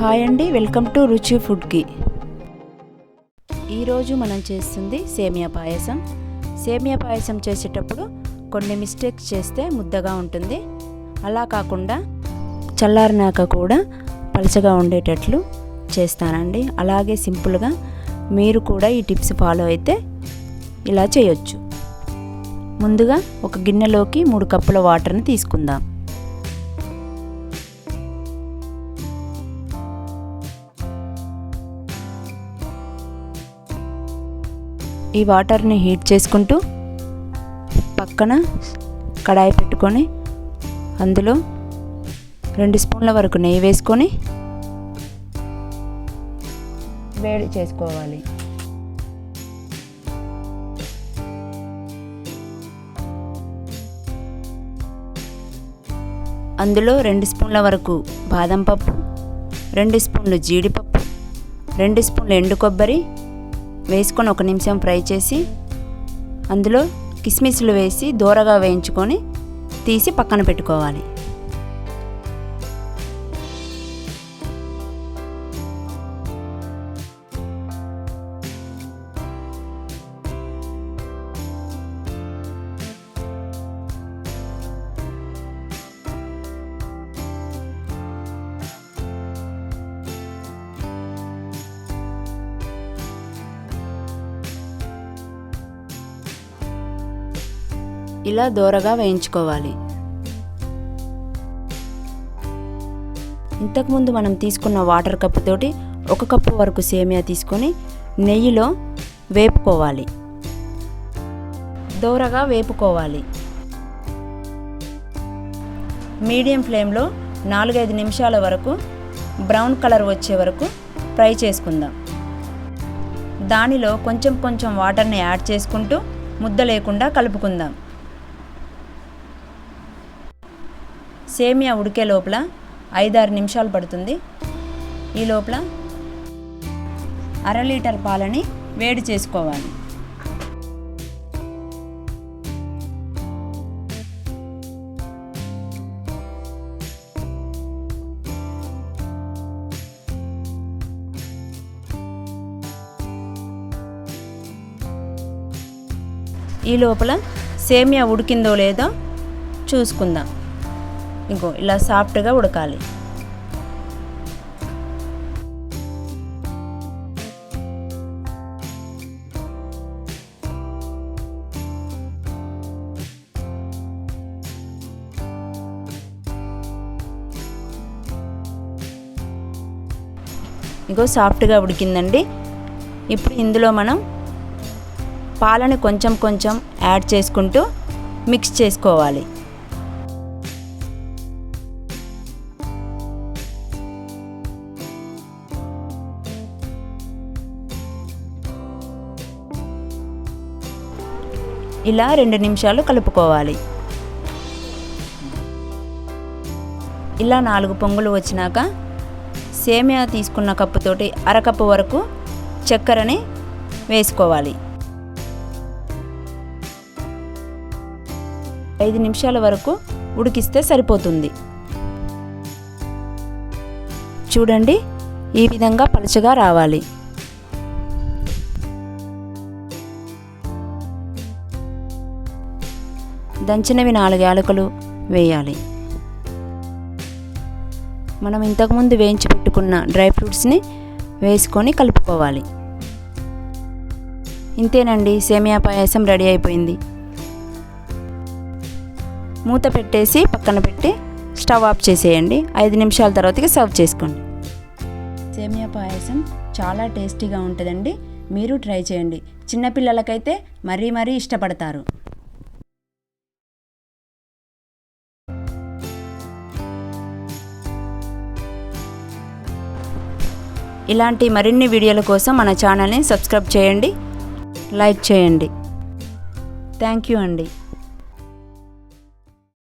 Hi అండి welcome to రుచి ఫుడ్కి ఈరోజు మనం చేస్తుంది సేమియా పాయసం. సేమియా పాయసం చేసేటప్పుడు కొన్ని మిస్టేక్స్ చేస్తే ముద్దగా ఉంటుంది. అలా కాకుండా చల్లారినాక కూడా పలచగా ఉండేటట్లు చేస్తానండి. అలాగే సింపుల్గా మీరు కూడా ఈ టిప్స్ ఫాలో అయితే ఇలా చేయొచ్చు. ముందుగా ఒక గిన్నెలోకి మూడు కప్పుల వాటర్ని తీసుకుందాం. ఈ వాటర్ని హీట్ చేసుకుంటూ పక్కన కడాయి పెట్టుకొని అందులో రెండు స్పూన్ల వరకు నెయ్యి వేసుకొని వేడి చేసుకోవాలి. అందులో రెండు స్పూన్ల వరకు బాదం పప్పు రెండు స్పూన్లు జీడిపప్పు రెండు స్పూన్లు ఎండు కొబ్బరి వేసుకొని ఒక నిమిషం ఫ్రై చేసి అందులో కిస్మిస్లు వేసి దూరగా వేయించుకొని తీసి పక్కన పెట్టుకోవాలి. ఇలా దూరగా వేయించుకోవాలి. ఇంతకుముందు మనం తీసుకున్న వాటర్ కప్పుతోటి ఒక కప్పు వరకు సేమియా తీసుకొని నెయ్యిలో వేపుకోవాలి. దూరగా వేపుకోవాలి. మీడియం ఫ్లేమ్లో నాలుగైదు నిమిషాల వరకు బ్రౌన్ కలర్ వచ్చే వరకు ఫ్రై చేసుకుందాం. దానిలో కొంచెం కొంచెం వాటర్ని యాడ్ చేసుకుంటూ ముద్ద లేకుండా కలుపుకుందాం. సేమియా ఉడికే లోపల ఐదారు నిమిషాలు పడుతుంది. ఈ లోపల అర లీటర్ పాలని వేడి చేసుకోవాలి. ఈ లోపల సేమియా ఉడికిందో లేదో చూసుకుందాం. ఇంకో ఇలా సాఫ్ట్గా ఉడకాలి. ఇంకో సాఫ్ట్గా ఉడికిందండి. ఇప్పుడు ఇందులో మనం పాలని కొంచెం కొంచెం యాడ్ చేసుకుంటూ మిక్స్ చేసుకోవాలి. ఇలా రెండు నిమిషాలు కలుపుకోవాలి. ఇలా నాలుగు పొంగులు వచ్చినాక సేమియా తీసుకున్న కప్పుతోటి అరకప్పు వరకు చక్కెరని వేసుకోవాలి. ఐదు నిమిషాల వరకు ఉడికిస్తే సరిపోతుంది. చూడండి ఈ విధంగా పలుచగా రావాలి. దంచినవి నాలుగు యాలకులు వేయాలి. మనం ఇంతకుముందు వేయించి పెట్టుకున్న డ్రై ఫ్రూట్స్ని వేసుకొని కలుపుకోవాలి. ఇంతేనండి సేమియా పాయసం రెడీ అయిపోయింది. మూత పెట్టేసి పక్కన పెట్టి స్టవ్ ఆఫ్ చేసేయండి. ఐదు నిమిషాల తర్వాతకి సర్వ్ చేసుకోండి. సేమియా పాయసం చాలా టేస్టీగా ఉంటుందండి. మీరు ట్రై చేయండి. చిన్నపిల్లలకైతే మరీ మరీ ఇష్టపడతారు. ఇలాంటి మరిన్ని వీడియోల కోసం మన ఛానల్ని సబ్స్క్రైబ్ చేయండి. లైక్ చేయండి. థ్యాంక్ యూ అండి.